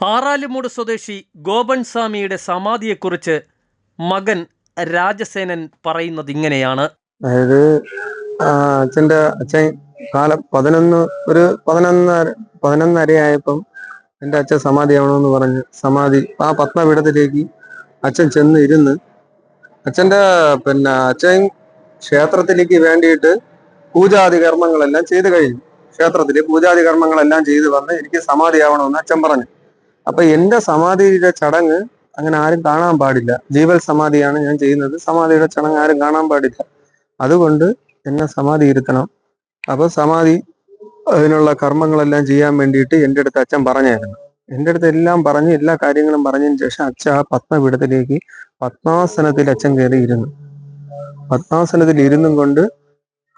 പാറാലുമൂട് സ്വദേശി ഗോപൻ സ്വാമിയുടെ സമാധിയെക്കുറിച്ച് മകൻ രാജസേനൻ പറയുന്നത് ഇങ്ങനെയാണ്. അതായത് അച്ഛന്റെ അച്ഛൻ കാലം പതിനൊന്ന് ഒരു പതിനൊന്നര പതിനൊന്നരയായപ്പം എന്റെ അച്ഛൻ സമാധി ആവണമെന്ന് പറഞ്ഞ് സമാധി ആ പത്മപീഠത്തിലേക്ക് അച്ഛൻ ചെന്ന് ഇരുന്ന് അച്ഛന്റെ പിന്നെ അച്ഛൻ ക്ഷേത്രത്തിലേക്ക് വേണ്ടിയിട്ട് പൂജാതി കർമ്മങ്ങളെല്ലാം ചെയ്ത് കഴിഞ്ഞു. ക്ഷേത്രത്തിൽ പൂജാതി കർമ്മങ്ങളെല്ലാം ചെയ്ത് വന്ന് എനിക്ക് സമാധിയാവണമെന്ന് അച്ഛൻ പറഞ്ഞു. അപ്പൊ എന്റെ സമാധിയുടെ ചടങ്ങ് അങ്ങനെ ആരും കാണാൻ പാടില്ല. ജീവൽ സമാധിയാണ് ഞാൻ ചെയ്യുന്നത്. സമാധിയുടെ ചടങ്ങ് ആരും കാണാൻ പാടില്ല. അതുകൊണ്ട് എന്നെ സമാധി ഇരുത്തണം. അപ്പൊ സമാധി അതിനുള്ള കർമ്മങ്ങളെല്ലാം ചെയ്യാൻ വേണ്ടിയിട്ട് എന്റെ അടുത്ത് അച്ഛൻ പറഞ്ഞായിരുന്നു എന്റെ അടുത്ത് എല്ലാം പറഞ്ഞ് എല്ലാ കാര്യങ്ങളും പറഞ്ഞതിന് ശേഷം അച്ഛൻ ആ പത്മപീഠത്തിലേക്ക് പത്മാസനത്തിൽ അച്ഛൻ കയറി ഇരുന്നു. പത്മാസനത്തിൽ ഇരുന്നും കൊണ്ട്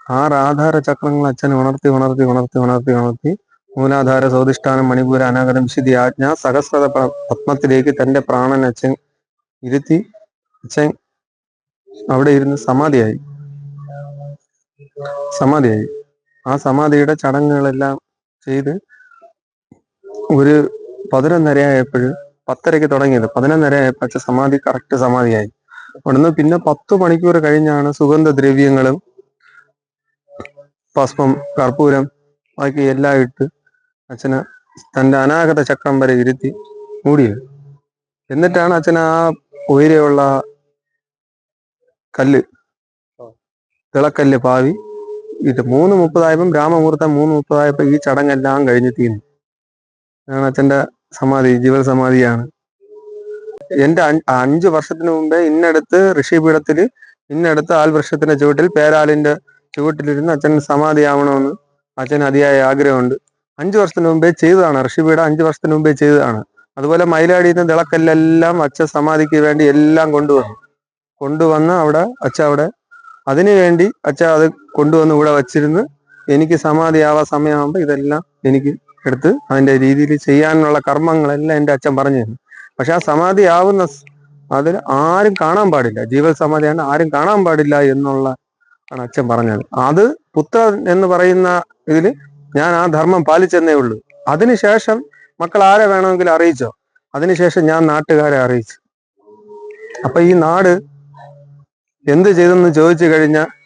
ആറ് ആധാര ചക്രങ്ങൾ അച്ഛൻ ഉണർത്തി ഉണർത്തി ഉണർത്തി ഉണർത്തി ഉണർത്തി മൂലാധാര സ്വാധിഷ്ഠാനം മണിപൂര അനാഗതം വിശുദ്ധി ആജ്ഞ സഹസ്രത പത്മത്തിലേക്ക് തന്റെ പ്രാണൻ അച്ഛൻ ഇരുത്തി അച്ഛൻ അവിടെ ഇരുന്ന് സമാധിയായി. സമാധിയായി. ആ സമാധിയുടെ ചടങ്ങുകളെല്ലാം ചെയ്ത് ഒരു പതിനൊന്നരയായപ്പോൾ പത്തരയ്ക്ക് തുടങ്ങിയത്. പതിനൊന്നരയായപ്പോൾ അച്ഛൻ സമാധി കറക്റ്റ് സമാധിയായി. അവിടുന്ന് പിന്നെ പത്ത് മണിക്കൂർ കഴിഞ്ഞാണ് സുഗന്ധദ്രവ്യങ്ങളും ഭസ്മം കർപ്പൂരം ബാക്കി എല്ലാം ഇട്ട് അച്ഛന് തന്റെ അനാഗത ചക്രം വരെ ഇരുത്തി മൂടിയത്. എന്നിട്ടാണ് അച്ഛൻ ആ ഉയരെയുള്ള കല്ല് തിളക്കല്ല് പാവി. ഇത് മൂന്ന് മുപ്പതായപ്പം രാമമുഹൂർത്തം മൂന്ന് മുപ്പതായപ്പം ഈ ചടങ്ങെല്ലാം കഴിഞ്ഞ് തീർന്നു. അതാണ് അച്ഛന്റെ സമാധി ജീവൽ സമാധിയാണ്. അഞ്ച് അഞ്ചു വർഷത്തിന് മുമ്പേ ഇന്നടുത്ത് ഋഷിപീഠത്തിൽ ഇന്നടുത്ത് ആൽ വൃക്ഷത്തിന്റെ ചുവട്ടിൽ പേരാലിന്റെ ചുവട്ടിലിരുന്ന് അച്ഛൻ സമാധിയാവണമെന്ന് അച്ഛൻ അതിയായ ആഗ്രഹമുണ്ട്. അഞ്ചു വർഷത്തിന് മുമ്പേ ചെയ്തതാണ്. ഋഷിപീഠം അഞ്ചു വർഷത്തിന് മുമ്പേ ചെയ്തതാണ്. അതുപോലെ മയിലാടിയിൽ നിന്ന് തിളക്കല്ലെല്ലാം അച്ഛ സമാധിക്ക് വേണ്ടി എല്ലാം കൊണ്ടുവന്നു. കൊണ്ടുവന്ന് അവിടെ അച്ഛ അവിടെ അതിനു വേണ്ടി അച്ഛ അത് കൊണ്ടുവന്ന് ഇവിടെ വച്ചിരുന്ന് എനിക്ക് സമാധി സമാധിയാവാ സമയമാകുമ്പോൾ ഇതെല്ലാം എനിക്ക് എടുത്ത് അതിന്റെ രീതിയിൽ ചെയ്യാനുള്ള കർമ്മങ്ങളെല്ലാം എന്റെ അച്ഛൻ പറഞ്ഞു തന്നു പക്ഷെ ആ സമാധി ആവുന്ന അതിൽ ആരും കാണാൻ പാടില്ല. ജീവൽ സമാധിയാണ് ആരും കാണാൻ പാടില്ല എന്നുള്ള ആണ് അച്ഛൻ പറഞ്ഞത്. അത് പുത്രൻ എന്ന് പറയുന്ന ഇതിൽ ഞാൻ ആ ധർമ്മം പാലിച്ചെന്നേ ഉള്ളൂ. അതിനുശേഷം മക്കൾ ആരെ വേണമെങ്കിലും അറിയിച്ചോ? അതിനുശേഷം ഞാൻ നാട്ടുകാരെ അറിയിച്ചു. അപ്പൊ ഈ നാട് എന്ത് ചെയ്തെന്ന് ചോദിച്ചു കഴിഞ്ഞാൽ